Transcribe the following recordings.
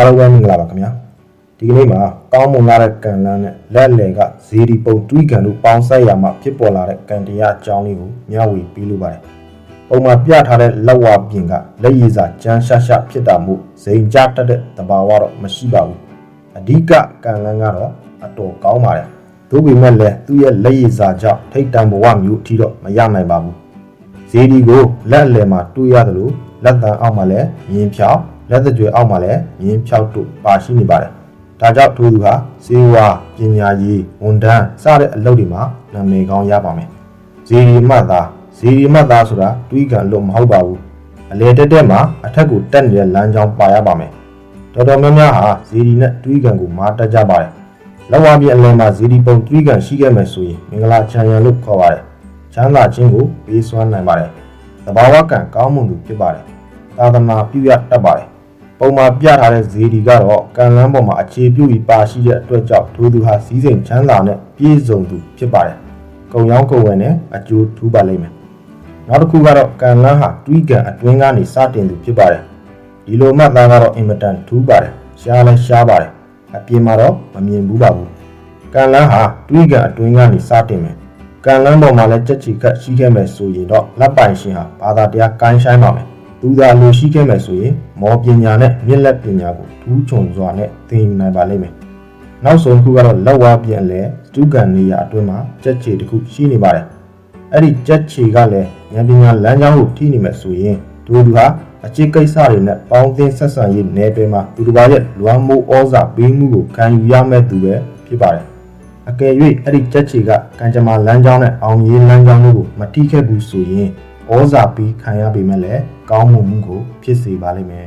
အားလုံးပဲမင်္ဂလာပါခင်ဗျာဒီကနေ့မှာကောင်းမွန်လာတဲ့ကံလန်းနဲ့လက်လေကဇေဒီပုံတွေးကံတို့ပေါင်းဆက်ရမှဖြစ်ပေါ်လာတဲ့ကံတရားအကြောင်းလေးကိုမျှဝေပေးလိုပါတယ်ပုံမှာပြထားတဲ့လက်ဝါပြင်ကလက်ရည်စာကြမ်းရှာရှာဖြစ်တာမို့ဇိမ်ကြတတ်တဲ့တဘာဝတော့မရှိပါဘူးအဓိကကံလန်းကတော့အတော်ကောင်းပါတယ်သို့ပေမဲ့လည်းသူ့ရဲ့လက်ရည်စာကြောင့်ထိတ်တန့်ဘဝမျိုးအထိတော့မရနိုင်ပါဘူးဇေဒီကိုလက်အလယ်မှာတူးရတယ်လို့လက်တန်အောက်မှာလည်းမြင်းဖြောင်း လက်သကြွယ်အောက်မှာလည်းမြင်းဖြောက်တို့ပါရှိနေပါတယ်။ဒါကြောင့်ထိုသူဟာဇေဝါပညာရေးဝန်ထမ်းစတဲ့အလုပ်တွေမှာနာမည်ကောင်းရပါမယ်။ဇေဒီမတ်သားဇေဒီမတ်သားဆိုတာတွေးကံလို့မဟုတ်ပါဘူး။အလေတက်တက်မှာအထက်ကိုတက်နေတဲ့လမ်းကြောင်းပါရပါမယ်။တော်တော်များများဟာဇေဒီနဲ့တွေးကံကိုမာတက်ကြပါတယ်။လက်ဝါးပြအလယ်မှာဇေဒီပုံတွေးကံရှိခဲ့မယ်ဆိုရင်မင်္ဂလာချမ်းရံလို့ခေါ်ပါတယ်။ချမ်းသာခြင်းကိုပေးစွမ်းနိုင်ပါတယ်။တဘာဝကံကောင်းမွန်သူဖြစ်ပါတယ်။သာသနာပြုရတတ်ပါတယ်။ ပုံမှာပြထားတဲ့ဇေဒီကတော့ကံလန်းပေါ်မှာအခြေပြုပြီးပါရှိတဲ့အတွက်ကြောင့်ထိုသူဟာစည်းစိမ်ချမ်းသာနဲ့ပြည့်စုံသူဖြစ်ပါတယ်။ကုံရောင်းကုံဝင်နဲ့အကျိုးထူးပါလိမ့်မယ်။နောက်တစ်ခုကတော့ကံလန်းဟာတွေးကံအတွင်းကနေစတင်သူဖြစ်ပါတယ်။ဒီလိုမှတ်သားကတော့အင်မတန်ထူးပါတယ်။ရှားလဲရှားပါတယ်။အပြင်မှာတော့မမြင်ဘူးပါဘူး။ကံလန်းဟာတွေးကံအတွင်းကနေစတင်မယ်။ကံလန်းပေါ်မှာလည်းကြက်ချီကတ်ရှိခဲ့မယ်ဆိုရင်တော့လက်ပိုင်ရှင်ဟာဘာသာတရားကိုင်းဆိုင်ပါမယ်။ သူသာလိုရှိခဲ့မယ်ဆိုရင်မောပညာနဲ့မြက်လက်ပညာကိုထူးချွန်စွာနဲ့သင်ယူနိုင်ပါလိမ့်မယ်။နောက်ဆုံးတစ်ခုကတော့လက်ဝါးပြန်လဲစတုကန်နေရာအတွင်းမှာကြက်ချီတစ်ခုရှိနေပါတယ်။အဲ့ဒီကြက်ချီကလည်းဉာဏ်ပညာလမ်းကြောင်းကိုထိနေမယ်ဆိုရင်ဒူသူဟာအချစ်ကိစ္စတွေနဲ့ပေါင်းသင်းဆက်ဆံရေးနယ်ပယ်မှာသူတစ်ပါးရဲ့လွမ်းမိုးဩဇာပေးမှုကိုခံယူရမဲ့သူပဲဖြစ်ပါတယ်။အကယ်၍အဲ့ဒီကြက်ချီကကံကြမ္မာလမ်းကြောင်းနဲ့အောင်ရေးလမ်းကြောင်းတို့ကိုမတိခဲ့ဘူးဆိုရင် ဩဇာပြီးခံရပေမဲ့လည်းကောင်းမှုမှုကိုဖြစ်စေပါလိမ့်မယ်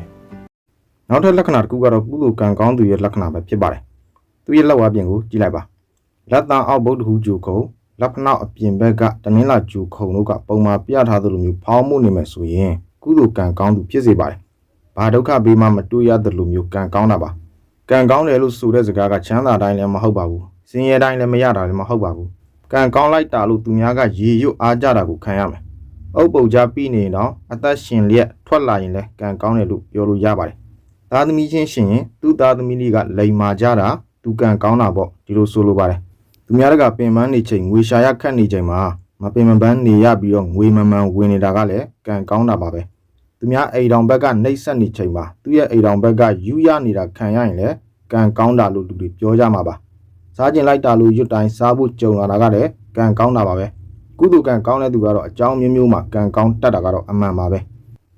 ။နောက်ထပ်လက္ခဏာတစ်ခုကတော့ကုသိုလ်ကံကောင်းသူရဲ့လက္ခဏာပဲဖြစ်ပါတယ်။သူရဲ့လက်ဝါးပြင်ကိုကြည့်လိုက်ပါ။လက်သားအောက်ဘုဒ္ဓဟူဂျူခုံလက်ဖနောက်အပြင်ဘက်ကတနင်္လာဂျူခုံတို့ကပုံမှာပြထားသလိုမျိုးဖောင်းမှုနေမယ်ဆိုရင်ကုသိုလ်ကံကောင်းသူဖြစ်စေပါတယ်။ဘာဒုက္ခဘေးမှမတွေ့ရသလိုမျိုးကံကောင်းတာပါ။ကံကောင်းတယ်လို့ဆိုတဲ့စကားကချမ်းသာတိုင်းလည်းမဟုတ်ပါဘူး။စင်ရဲတိုင်းလည်းမရတာလည်းမဟုတ်ပါဘူး။ကံကောင်းလိုက်တာလို့သူများကရေရွတ်အားကြတာကိုခံရမယ်။ အုပ်ပုတ်ကြပြီးနေတော့အသက်ရှင်လျက်ထွက်လာရင်လည်းကံကောင်းတယ်လို့ပြောလို့ရပါတယ်။သားသမီးချင်းရှင်ရင်သူ့သားသမီးလေးကလိန်မာကြတာသူကံကောင်းတာပေါ့ဒီလိုဆိုလိုပါတယ်။သူများတကပင်ပန်းနေချိန်ငွေရှာရခတ်နေချိန်မှာမပင်မပန်းနေရပြီးတော့ငွေမမှန်ဝင်နေတာကလည်းကံကောင်းတာပါပဲ။သူများအိမ်တော်ဘက်ကနှိပ်စက်နေချိန်မှာသူ့ရဲ့အိမ်တော်ဘက်ကယူရနေတာခံရရင်လည်းကံကောင်းတာလို့လူတွေပြောကြမှာပါစားကျင်လိုက်တာလို့ရွတ်တိုင်းစားဖို့ကြုံလာတာကလည်းကံကောင်းတာပါပဲ ကုသကံကောင်းတဲ့သူကတော့အကြောင်းမျိုးမျိုးမှာကံကောင်းတတ်တာကတော့အမှန်ပါပဲ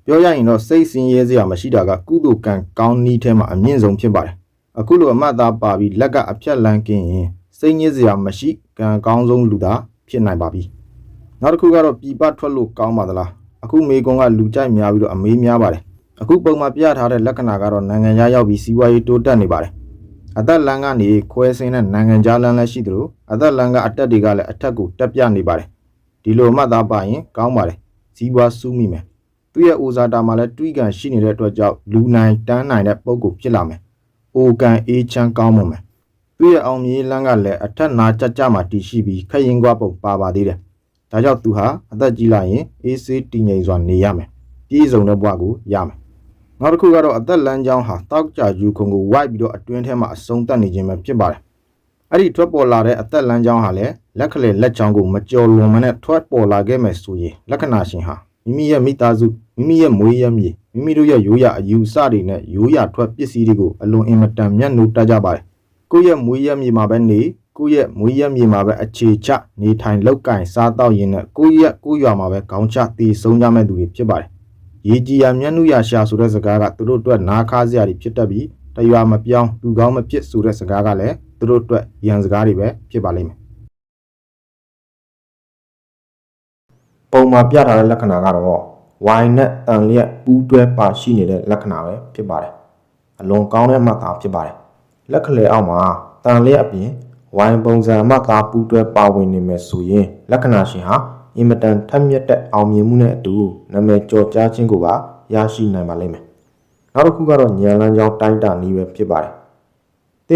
ပြောရရင်တော့စိတ်ဆင်းရဲစရာမရှိတာကကုသကံကောင်းနည်းထဲမှာအမြင့်ဆုံးဖြစ်ပါတယ်အခုလိုအမှတ်သားပါပြီးလက်ကအဖြတ်လန်းကင်းရင်စိတ်ညစ်စရာမရှိကံကောင်းဆုံးလူသားဖြစ်နိုင်ပါပြီနောက်တစ်ခုကတော့ပြည်ပထွက်လို့ကောင်းပါသလားအခုမေကွန်ကလူကြိုက်များပြီးတော့အမေးများပါတယ်အခုပုံမှာပြထားတဲ့လက္ခဏာကတော့နိုင်ငံခြားရောက်ပြီးစီးပွားရေးတိုးတက်နေပါတယ်အသက်လန်းကနေခွဲစင်းတဲ့နိုင်ငံခြားလန်းလည်းရှိသလိုအသက်လန်းကအတက်တွေကလည်းအထက်ကိုတက်ပြနေပါတယ် ဒီလိုမှတ်သားပါရင်ကောင်းပါတယ်စီးပွားစူးမိမယ်သူ့ရဲ့အိုဇာတာမှာလည်းတွေးကန်ရှိနေတဲ့အတွက်ကြောင့်လူနိုင်တန်းနိုင်တဲ့ပုံကိုဖြစ်လာမယ်အိုကန်အေးချမ်းကောင်းမွန်မယ်သူ့ရဲ့အောင်မြေးလန်းကလည်းအထက်နာကြကြမှာတည်ရှိပြီးခက်ရင်ကွာပုံပါပါသေးတယ်ဒါကြောင့်သူဟာအသက်ကြီးလာရင်အေးဆေးတည်ငြိမ်စွာနေရမယ်။ပြည်စုံတဲ့ဘဝကိုရမယ်။နောက်တစ်ခုကတော့အသက်လမ်းကြောင်းဟာတောက်ကြယူခုံကိုဝိုက်ပြီးတော့အတွင်းထဲမှာအဆုံးသတ်နေခြင်းပဲဖြစ်ပါတယ်။ အဲ့ဒီထွက်ပေါ်လာတဲ့အသက်လမ်းကြောင်းဟာလည်းလက်ခလေလက်ချောင်းကိုမကြော်လွန်မနဲ့ထွက်ပေါ်လာခဲ့မယ်ဆိုရင်လက္ခဏာရှင်ဟာမိမိရဲ့မိသားစုမိမိရဲ့မွေးရမြေမိမိတို့ရဲ့ရိုးရာအယူအဆတွေနဲ့ရိုးရာထွက်ပစ္စည်းတွေကိုအလွန်အင်မတန်မျက်နှိုးတတ်ကြပါတယ်။ကိုယ့်ရဲ့မွေးရမြေမှာပဲနေကိုယ့်ရဲ့မွေးရမြေမှာပဲအခြေချနေထိုင်လောက်ကင်စားတော့ရင်နဲ့ကိုယ့်ရဲ့ကိုယ့်ရွာမှာပဲခေါင်းချတည်ဆုံးကြမဲ့သူတွေဖြစ်ပါတယ်။ရေကြီးရမျက်နှုရရှာဆိုတဲ့စကားကသူတို့အတွက်နားခါးစရာတွေဖြစ်တတ်ပြီးတရွာမပြောင်းသူကောင်းမဖြစ်ဆိုတဲ့စကားကလည်း သူတို့အတွက်ရန်စကားတွေပဲဖြစ်ပါလိမ့်မယ်။ပုံမှာပြထားတဲ့လက္ခဏာကတော့ဝိုင်နဲ့တန်လျက်ပူးတွဲပါရှိနေတဲ့လက္ခဏာပဲဖြစ်ပါတယ်။အလွန်ကောင်းတဲ့မှတ်သားဖြစ်ပါတယ်။လက်ခလေအောက်မှာတန်လျက်အပြင်ဝိုင်ပုံစံမှတ်သားပူးတွဲပါဝင်နေမယ်ဆိုရင်လက္ခဏာရှင်ဟာအင်မတန်ထက်မြက်တဲ့အောင်မြင်မှုနဲ့အတူနာမည်ကျော်ကြားခြင်းကိုပါရရှိနိုင်ပါလိမ့်မယ်။နောက်တစ်ခုကတော့ညံလန်းကြောင်းတိုင်းတာနည်းပဲဖြစ်ပါတယ်။တ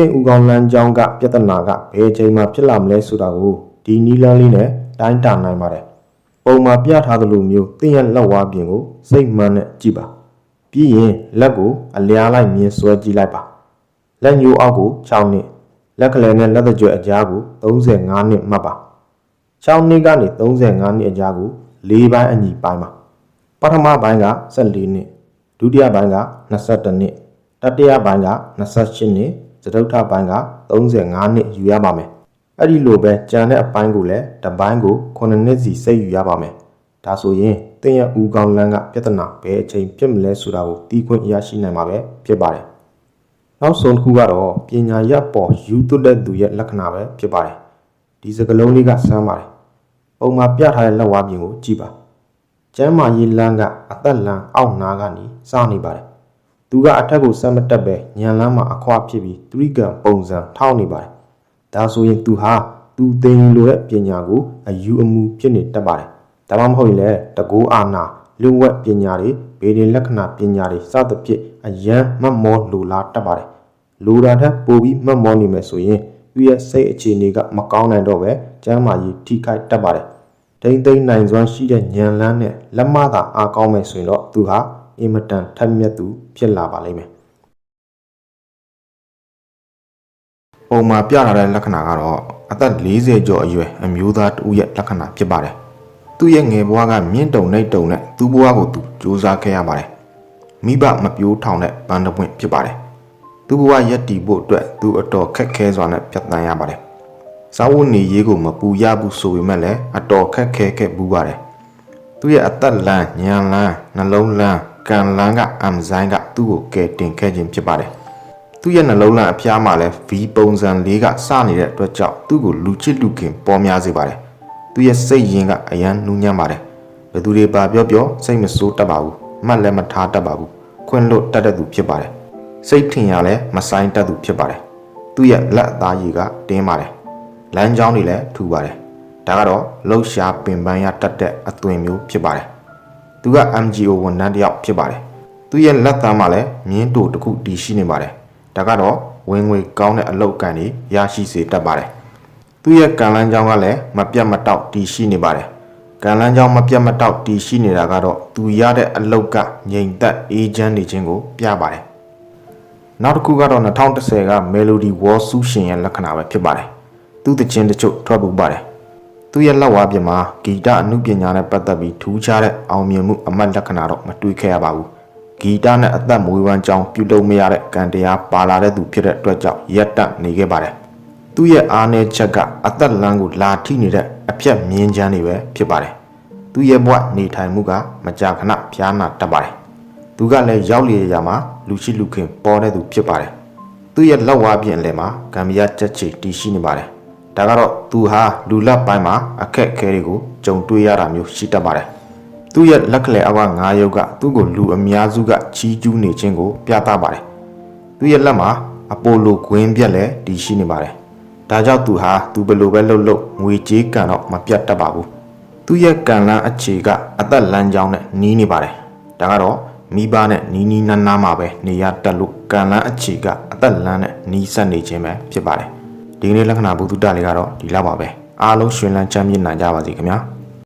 င်းဥကောင်လန်းကြောင်းကပြဿနာကဘယ်အချိန်မှဖြစ်လာမလဲဆိုတာကိုဒီနီးလန်းလေးနဲ့တိုင်းတာနိုင်ပါတယ်။ပုံမှာပြထားသလိုမျိုးတင်းရဲ့လက်ဝါးပြင်ကိုစိတ်မှန်နဲ့ကြည့်ပါ။ပြီးရင်လက်ကိုအလျားလိုက်မြင်ဆွဲကြည့်လိုက်ပါလက်ညှိုးအောက်ကို6နှစ်လက်ကလေးနဲ့လက်သကြွယ်အကြားကို35နှစ်မှတ်ပါ6နှစ်ကနေ35နှစ်အကြားကို၄ပိုင်းအညီပိုင်းပါပထမပိုင်းက14နှစ်ဒုတိယပိုင်းက22နှစ်တတိယပိုင်းက28နှစ် စတုတ္ထပိုင်းက35နှစ်ယူရပါမယ်အဲ့ဒီလိုပဲကြံတဲ့အပိုင်းကိုလည်းတစ်ပိုင်းကို9နှစ်စီစိတ်ယူရပါမယ်ဒါဆိုရင်တင်ရဦးကောင်းလန်းကပြဿနာဘယ်အချိန်ဖြစ်မလဲဆိုတာကိုတီးခွင့်ရရှိနိုင်မှာပဲဖြစ်ပါတယ်နောက်ဆုံးတစ်ခုကတော့ပညာရပ်ပေါ်ယူသွတ်တဲ့သူရဲ့လက္ခဏာပဲဖြစ်ပါတယ်ဒီစကလုံးလေးကစမ်းပါတယ်ပုံမှာပြထားတဲ့လက်ဝါးပြင်ကိုကြည့်ပါကျမ်းမာရေးလမ်းကအသက်လမ်းအောက်နားကနေစနေပါတယ်။ သူကအထက်ကိုဆက်မတက်ပဲညံလမ်းမှာအခွာဖြစ်ပြီးသူရိကံပုံစံထောက်နေပါတယ်။ဒါဆိုရင်သူဟာသူသင်ယူလိုတဲ့ပညာကိုအယူအမူဖြစ်နေတတ်ပါတယ်။ဒါမှမဟုတ်ရင်လည်းတကူအာနာလူဝက်ပညာတွေဗေဒင်လက္ခဏာပညာတွေစသဖြင့်အယံမတ်မောလိုလားတတ်ပါတယ်။လိုတာထက်ပိုပြီးမတ်မောနေမယ်ဆိုရင်သူရဲ့စိတ်အခြေအနေကမကောင်းနိုင်တော့ပဲကျမ်းမာရေးထိခိုက်တတ်ပါတယ်။တိမ့်သိမ့်နိုင်စွမ်းရှိတဲ့ညံလန်းနဲ့လက်မသာအားကောင်းမယ်ဆိုရင်တော့သူဟာ အင်မတန်ထက်မြက်သူဖြစ်လာပါလိမ့်မယ်။ပုံမှာပြထားတဲ့လက္ခဏာကတော့အသက်40ကျော်အရွယ်အမျိုးသားတဦးရဲ့လက္ခဏာဖြစ်ပါတယ်။သူ့ရဲ့ငယ်ဘဝကမြင့်တုံနှိပ်တုံနဲ့သူ့ဘဝကိုသူစူးစမ်းခဲ့ရပါတယ်။မိဘမပြိုးထောင်တဲ့ဘန်းတပွင့်ဖြစ်ပါတယ်။သူ့ဘဝရက်တည်ဖို့အတွက်သူအတော်ခက်ခဲစွာနဲ့ဖြတ်သန်းရပါတယ်။စားဝတ်နေရေးကိုမပူရဘူးဆိုပေမဲ့လည်းအတော်ခက်ခဲခဲ့ဘူးပါတယ်။သူ့ရဲ့အသက်လမ်းညံလမ်းနှလုံးလမ်း ကံလမ်းကအမ်ဇိုင်းကသူ့ကိုကယ်တင်ခဲ့ခြင်းဖြစ်ပါတယ်။သူ့ရဲ့နှလုံးလမ်းအဖျားမှာလည်း V ပုံစံလေးကစနေတဲ့အတွက်ကြောင့်သူ့ကိုလူချစ်လူခင်ပေါ်များစေပါတယ်။သူ့ရဲ့စိတ်ရင်းကအယမ်းနူးညံ့ပါတယ်။ဘယ်သူတွေပါပြောပြောစိတ်မဆိုးတတ်ပါဘူး။မှတ်လည်းမထားတတ်ပါဘူး။ခွင့်လွတ်တတ်တဲ့သူဖြစ်ပါတယ်။စိတ်ထင်ရလည်းမဆိုင်တတ်သူဖြစ်ပါတယ်။သူ့ရဲ့လက်အသားရည်ကတင်းပါတယ်။လမ်းကြောင်းတွေလည်းထူပါတယ်ဒါကတော့လှုပ်ရှားပင်ပန်းရတတ်တဲ့အသွင်မျိုးဖြစ်ပါတယ် သူက MGO ဝန်ထမ်းတစ်ယောက်ဖြစ်ပါတယ်သူရဲ့လက်သမ်းမှာလည်းမြင်းတူတစ်ခုတည်ရှိနေပါတယ်ဒါကတော့ဝင်ငွေကောင်းတဲ့အလုပ်အကံတွေရရှိစေတတ်ပါတယ်သူရဲ့ကံလန်းကြောင်းကလည်းမပြတ်မတောက်တည်ရှိနေပါတယ်ကံလန်းကြောင်းမပြတ်မတောက်တည်ရှိနေတာကတော့သူရတဲ့အလုပ်ကငြိမ်သက်အေးချမ်းနေခြင်းကိုပြပါတယ်နောက်တစ်ခုကတော့2010က Melody Wall ဆူရှင်ရဲ့လက္ခဏာပဲဖြစ်ပါတယ်သူ့တခြင်းတချို့ထွက်ပူပါတယ် သူ့ရဲ့လက်ဝါးပြင်မှာဂီတအမှုပညာနဲ့ပတ်သက်ပြီးထူးခြားတဲ့အောင်မြင်မှုအမှတ်လက္ခဏာတော့မတွေ့ခဲ့ရပါဘူးဂီတနဲ့အသက်မွေးဝမ်းကြောင်းပြုလုပ်မရတဲ့ကံတရားပါလာတဲ့သူဖြစ်တဲ့အတွက်ကြောင့်ရက်တန့်နေခဲ့ပါတယ်သူ့ရဲ့အားနည်းချက်ကအသက်လမ်းကိုလာထိနေတဲ့အပြက်မြင်းချမ်းတွေပဲဖြစ်ပါတယ်သူ့ရဲ့ဘဝနေထိုင်မှုကမကြာခဏဖျားနာတတ်ပါတယ်သူကလည်းရောက်လျက်ရမှာလူရှိလူခင်ပေါ်တဲ့သူဖြစ်ပါတယ်သူ့ရဲ့လက်ဝါးပြင်အလယ်မှာဂမ်ဘီယာချက်ချီတီးရှိနေပါတယ် ဒါကတော့သူဟာလူလက်ပိုင်းမှာအခက်အခဲတွေကိုကြုံတွေ့ရတာမျိုးရှိတတ်ပါတယ်သူ့ရဲ့လက်ကလေးအောက်ကငါးရုပ်ကသူ့ကိုလူအများစုကချီးကျူးနေခြင်းကိုပြသပါတယ်သူ့ရဲ့လက်မှာအပိုလိုဂွင်းပြက်လည်းတည်ရှိနေပါတယ်ဒါကြောင့်သူဟာသူဘယ်လိုပဲလှုပ်လှုပ်ငွေကြေးကံတော့မပြတ်တတ်ပါဘူးသူ့ရဲ့ကံလန်းအခြေကအသက်လန်းကြောင်းနဲ့နီးနေပါတယ်ဒါကတော့မိဘနဲ့နီးနီးနားနားမှာပဲနေရတက်လို့ကံလန်းအခြေကအသက်လန်းနဲ့နီးစပ်နေခြင်းပဲဖြစ်ပါတယ် ဒီကနေ့လက္ခဏာဘုဒ္ဓတလေးကတော့ဒီလောက်ပါပဲအားလုံးရှင်လန်းချမ်းမြေ့နိုင်ကြပါစေခင်ဗျာ